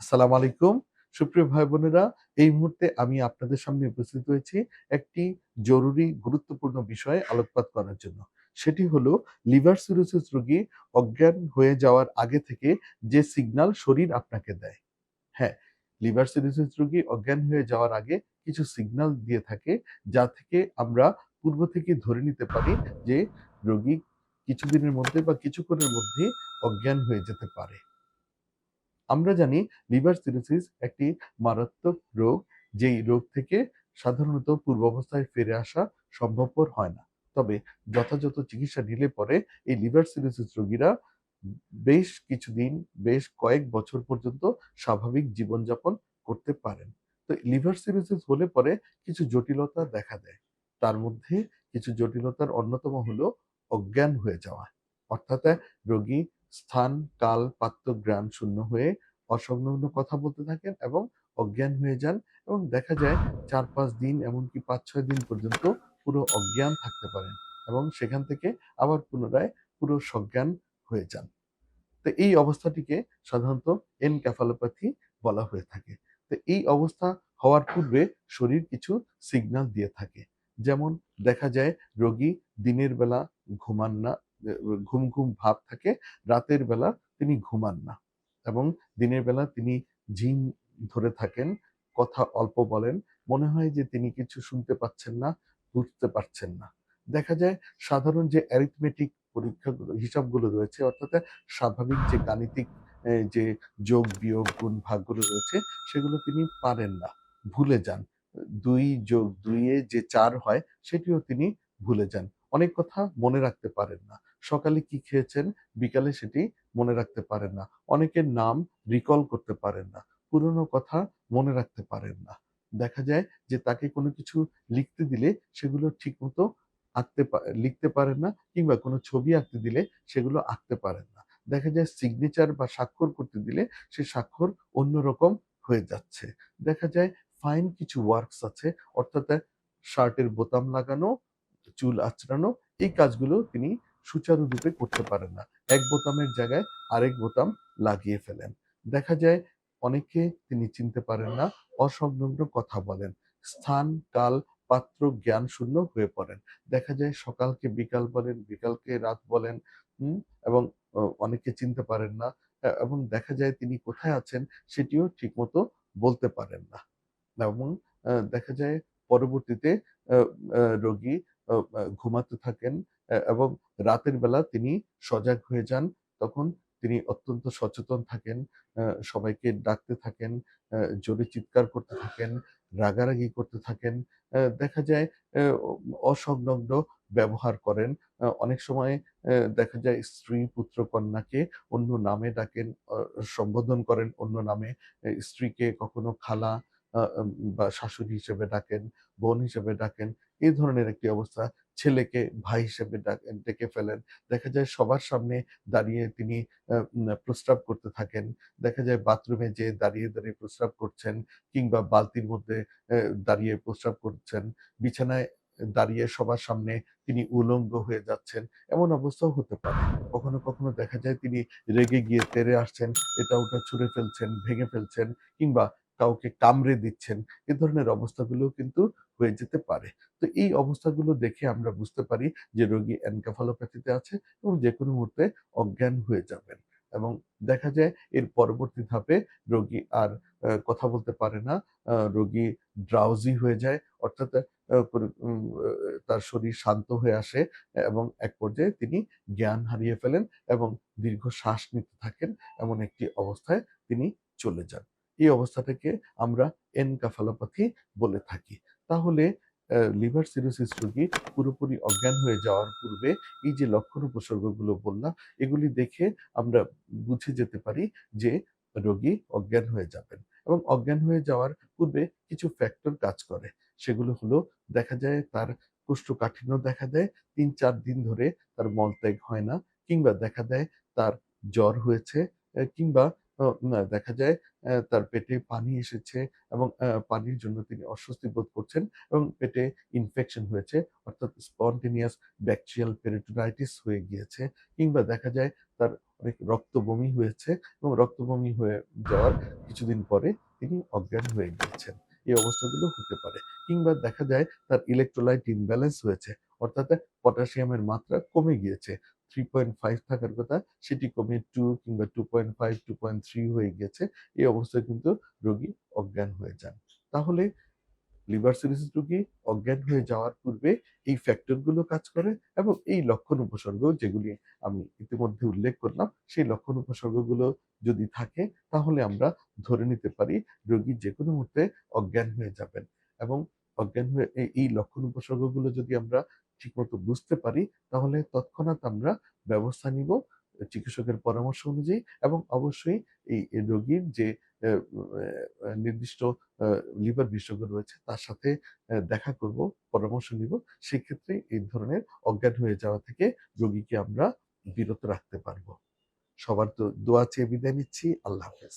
আসসালামু আলাইকুম। সুপ্রিয় ভাই বোনেরা এই মুহূর্তে আমি আপনাদের সামনে উপস্থিত হয়েছি একটি জরুরি, গুরুত্বপূর্ণ বিষয়ে আলোকপাত করার জন্য। সেটি হলো লিভার সিরোসিস রোগী অজ্ঞান হয়ে যাওয়ার আগে থেকে যে সিগন্যাল শরীর আপনাকে দেয়। হ্যাঁ লিভার সিরোসিস রোগী অজ্ঞান হয়ে যাওয়ার আগে কিছু সিগন্যাল দিয়ে থাকে যা থেকে আমরা পূর্ব থেকে ধরে নিতে পারি যে রোগী কিছুদিনের মধ্যে বা কিছুক্ষণের মধ্যে অজ্ঞান হয়ে যেতে পারে। আমরা জানি লিভার সিরোসিস একটি মারাত্মক রোগ, যেই রোগ থেকে সাধারণত পূর্বাবস্থায় ফিরে আসা সম্ভবপর হয় না। তবে যথাযথ চিকিৎসা নিলে পরে এই লিভার সিরোসিস রোগীরা বেশ কিছুদিন, বেশ কয়েক বছর পর্যন্ত স্বাভাবিক জীবনযাপন করতে পারেন। তো লিভার সিরোসিস হলে পরে কিছু জটিলতা দেখা দেয়। তার মধ্যে কিছু জটিলতার অন্যতম হলো অজ্ঞান হয়ে যাওয়া। অর্থাৎ রোগী স্থান, কাল, পাত্র জ্ঞান শূন্য হয়ে অসংলগ্ন কথা বলতে থাকেন এবং অজ্ঞান হয়ে যান এবং দেখা যায় চার পাঁচ দিন এমনকি পাঁচ ছয় দিন পর্যন্ত পুরো অজ্ঞান থাকতে পারেন এবং সেখান থেকে আবার পুনরায় পুরো সজ্ঞান হয়ে যান। তো এই অবস্থাটিকে সাধারণত এনক্যাফালোপ্যাথি বলা হয়ে থাকে। তো এই অবস্থা হওয়ার পূর্বে শরীর কিছু সিগন্যাল দিয়ে থাকে। যেমন দেখা যায় রোগী দিনের বেলা ঘুমান না ঘুম ঘুম ভাব থাকে, রাতের বেলা তিনি ঘুমান না এবং দিনের বেলা তিনি ঝিম ধরে থাকেন, কথা অল্প বলেন, মনে হয় যে তিনি কিছু শুনতে পাচ্ছেন না, বুঝতে পারছেন না। দেখা যায় সাধারণ যে অ্যারিথমেটিক পরীক্ষাগুলো হিসাবগুলো রয়েছে, অর্থাৎ স্বাভাবিক যে গাণিতিক যে যোগ, বিয়োগ, গুণ, ভাগগুলো রয়েছে, সেগুলো তিনি পারেন না, ভুলে যান। দুই যোগ দুইয়ে যে চার হয়, সেটিও তিনি ভুলে যান। অনেক কথা মনে রাখতে পারেন না। সকালে কি খেয়েছেন? বিকালে সেটি মনে রাখতে পারেন না। অনেকের নাম রিকল করতে পারেন না। পুরনো কথা মনে রাখতে পারেন না। দেখা যায় যে তাকে কোনো কিছু লিখতে দিলে সেগুলো ঠিকমতো আঁকতে লিখতে পারেন না কিংবা কোনো ছবি আঁকতে দিলে সেগুলো আঁকতে পারেন না। দেখা যায় সিগনেচার বা স্বাক্ষর করতে দিলে সে স্বাক্ষর অন্যরকম হয়ে যাচ্ছে। দেখা যায় ফাইন কিছু ওয়ার্কস আছে, অর্থাৎ শার্টের বোতাম লাগানো, চুল আঁচড়ানো, এই কাজগুলো তিনি সুচারুরূপে করতে পারেন না। এক বোতামের জায়গায় আরেক বোতাম লাগিয়ে ফেলেন। দেখা যায় অনেকে তিনি চিনতে পারেন না, অসংলগ্ন কথা বলেন। স্থান, কাল, পাত্র, জ্ঞান শূন্য হয়ে পড়েন। দেখা যায় সকালকে বিকাল বলেন, বিকালকে রাত বলেন এবং অনেকে চিনতে পারেন না এবং দেখা যায় তিনি কোথায় আছেন সেটিও ঠিকমতো বলতে পারেন না। এবং দেখা যায় পরবর্তীতে রোগী ঘুমাতে থাকেন এবং রাতের বেলা তিনি সজাগ হয়ে যান। তখন তিনি অত্যন্ত সচেতন থাকেন সবাইকে ডাকতে থাকেন জোরে চিৎকার করতে থাকেন, রাগারাগি করতে থাকেন। দেখা যায় অসংলগ্ন ব্যবহার করেন। অনেক সময় দেখা যায় স্ত্রী পুত্র কন্যাকে অন্য নামে ডাকেন সম্বোধন করেন, অন্য নামে স্ত্রীকে কখনো খালা বা শাশুড়ি হিসেবে ডাকেন, বোন হিসেবে ডাকেন। এই ধরনের একটি অবস্থা ছেলেকে ভাই হিসেবে ডেকে ফেলেন। দেখা যায় সবার সামনে দাঁড়িয়ে তিনি প্রস্রাব করতে থাকেন। দেখা যায় বাথরুমে যে দাঁড়িয়ে দাঁড়িয়ে প্রস্রাব করছেন কিংবা বালতির মধ্যে দাঁড়িয়ে প্রস্রাব করছেন, বিছানায় দাঁড়িয়ে সবার সামনে তিনি উলঙ্গ হয়ে যাচ্ছেন, এমন অবস্থাও হতে পারে। কখনো কখনো দেখা যায় তিনি রেগে গিয়ে তেরে আসছেন, এটা ওটা ছুঁড়ে ফেলছেন, ভেঙে ফেলছেন কিংবা কাউকে কামড়ে দিচ্ছেন, এ ধরনের অবস্থাগুলো কিন্তু হয়ে যেতে পারে। তো এই অবস্থাগুলো দেখে আমরা বুঝতে পারি যে রোগী অ্যানকাফালোপ্যাথিতে আছে এবং যে কোনো মুহূর্তে অজ্ঞান হয়ে যাবেন এবং দেখা যায় এর পরবর্তী ধাপে রোগী আর কথা বলতে পারে না রোগী ড্রাউজি হয়ে যায়, অর্থাৎ তার শরীর শান্ত হয়ে আসে এবং এক পর্যায়ে তিনি জ্ঞান হারিয়ে ফেলেন এবং দীর্ঘ শ্বাস নিতে থাকেন এমন একটি অবস্থায় তিনি চলে যান। এই অবস্থাটাকে আমরা এনকাফালোপ্যাথি বলে থাকি। তাহলে লিভার সিরোসিস রোগী পুরোপুরি অজ্ঞান হয়ে যাওয়ার পূর্বে এই যে লক্ষণ উপসর্গগুলো বললাম, এগুলি দেখে আমরা বুঝে যেতে পারি যে রোগী অজ্ঞান হয়ে যাবেন এবং অজ্ঞান হয়ে যাওয়ার পূর্বে কিছু ফ্যাক্টর কাজ করে। সেগুলো হলো, দেখা যায় তার কোষ্ঠকাঠিন্য দেখা দেয়, তিন চার দিন ধরে তার মলত্যাগ হয় না, কিংবা দেখা দেয় তার জ্বর হয়েছে কিংবা দেখা যায় তার পেটে পানি এসেছে এবং পানির জন্য তিনি অস্বস্তি বোধ করছেন এবং পেটে ইনফেকশন হয়েছে, অর্থাৎ স্পন্টেনিয়াস ব্যাকটেরিয়াল পেরিটোনাইটিস হয়ে গিয়েছে কিংবা দেখা যায় তার অনেক রক্ত বমি হয়েছে এবং রক্ত বমি হয়ে যাওয়ার কিছুদিন পরে তিনি অজ্ঞান হয়ে গিয়েছেন। এই অবস্থাগুলো হতে পারে কিংবা দেখা যায় তার ইলেকট্রোলাইট ইমব্যালেন্স হয়েছে, অর্থাৎ পটাশিয়ামের মাত্রা কমে গিয়েছে। থ্রি পয়েন্ট ফাইভ থাকার কথা, সেটি কমে টু কিংবা two point five two point three হয়ে গিয়েছে এই অবস্থায় কিন্তু রোগী অজ্ঞান হয়ে যান। তাহলে লিভার সিরোসিস রোগী অজ্ঞান হয়ে যাওয়ার পূর্বে এই ফ্যাক্টরগুলো কাজ করে এবং এই লক্ষণ উপসর্গ যেগুলি আমি ইতিমধ্যে উল্লেখ করলাম, সেই লক্ষণ উপসর্গগুলো যদি থাকে, তাহলে আমরা ধরে নিতে পারি রোগী যে কোনো মুহূর্তে অজ্ঞান হয়ে যাবেন। এবং অজ্ঞান হয়ে এই লক্ষণ উপসর্গগুলো যদি আমরা ঠিকমতো বুঝতে পারি, তাহলে তৎক্ষণাৎ আমরা ব্যবস্থা নিব, চিকিৎসকের পরামর্শ অনুযায়ী এবং অবশ্যই এই রোগীর যে নির্দিষ্ট লিভার বিশেষজ্ঞ রয়েছে তার সাথে দেখা করব, পরামর্শ নিব, সেক্ষেত্রে এই ধরনের অজ্ঞান হয়ে যাওয়া থেকে রোগীকে আমরা বিরত রাখতে পারব। সবার তো দোয়া চেয়ে বিদায় নিচ্ছি, আল্লাহ হাফেজ।